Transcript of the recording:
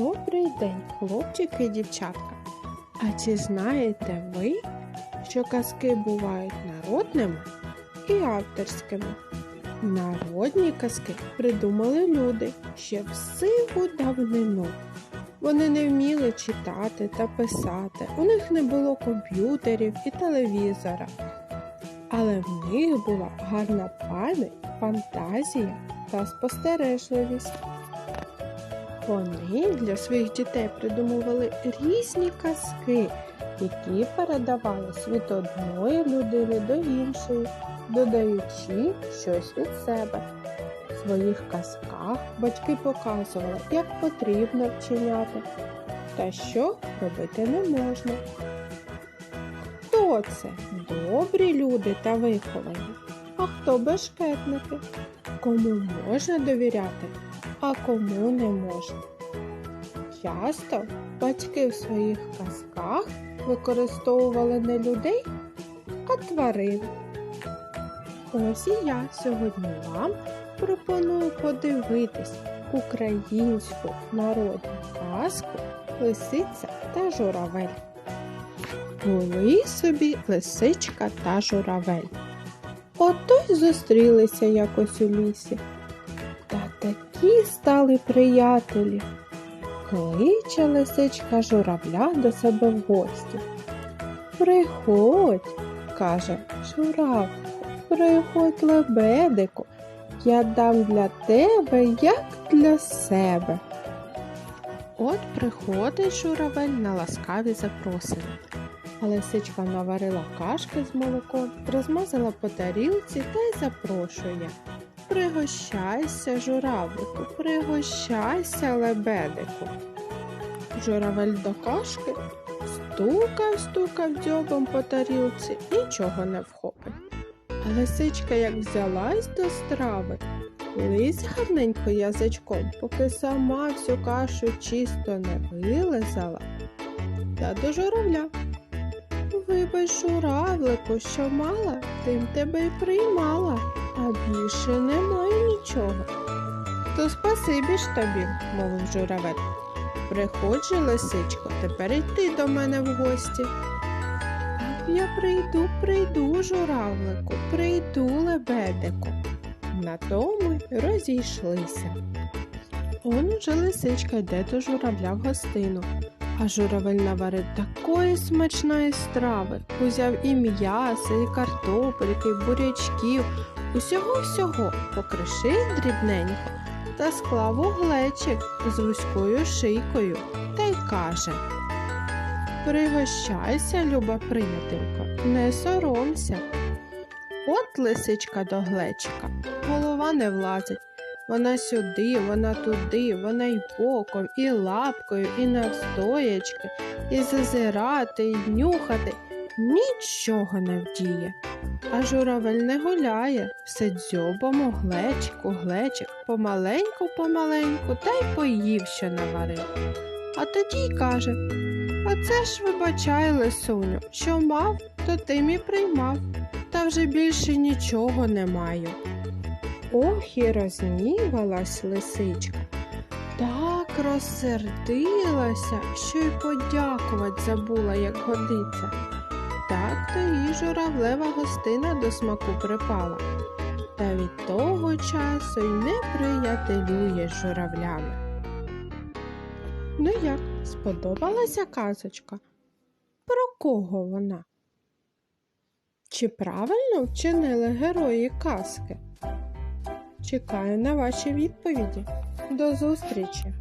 Добрий день, хлопчики і дівчатка. А чи знаєте ви, що казки бувають народними і авторськими? Народні казки придумали люди ще в сиву давнину. Вони не вміли читати та писати, у них не було комп'ютерів і телевізора. Але в них була гарна пам'ять, фантазія та спостережливість. Вони для своїх дітей придумували різні казки, які передавались від одної людини до іншої, додаючи щось від себе. В своїх казках батьки показували, як потрібно вчиняти та що робити не можна. Хто це? Добрі люди та виховані, а хто бешкетники? Кому можна довіряти, а кому не можна. Часто батьки в своїх казках використовували не людей, а тварин. Ось і я сьогодні вам пропоную подивитись українську народну казку Лисиця та журавель. Були собі лисичка та журавель. Ото й зустрілися якось у лісі. Та такі стали приятелі. Кличе лисичка журавля до себе в гості. Приходь, каже журавлику, приходь лебедику, я дам для тебе, як для себе. От приходить журавель на ласкаві запросини. А лисичка наварила кашки з молоком, розмазала по тарілці та й запрошує. Пригощайся, журавлику, пригощайся, лебедику. Журавель до кашки стукав, стукав дзьобом по тарілці, нічого не вхопив. Лисичка як взялась до страви, лись гарненько язичком, поки сама всю кашу чисто не вилизала, та до журавля. Вибач, журавлику, що мала, тим тебе й приймала, а більше немає нічого. То спасибі ж тобі, мовив журавель. Приходь лисичко, тепер йти до мене в гості. Я прийду, прийду, журавлику, прийду, лебедику. На тому розійшлися. Он уже лисичка йде до журавля в гостину. А журавель наварив такої смачної страви. Узяв і м'яса, і картопельки, і бурячків, усього-всього покришив дрібненько та склав у глечик з вузькою шийкою та й каже Пригощайся, люба приятелько, не соромся. От лисичка до глечика, голова не влазить. Вона сюди, вона туди, вона й боком, і лапкою, і навстоячки, і зазирати, і нюхати нічого не вдіє. А журавель не гуляє, все дзьобом у глечик, помаленьку, помаленьку, та й поїв, що наварив. А тоді й каже Оце ж вибачай, лисуню, що мав, то тим і приймав, та вже більше нічого не маю. Ох і рознівалась лисичка. Так розсердилася, що й подякувати забула, як годиться. Так то їй журавлева гостина до смаку припала. Та від того часу й не приятелює з журавлями. Ну як, сподобалася казочка? Про кого вона? Чи правильно вчинили герої казки? Чекаю на ваші відповіді. До зустрічі!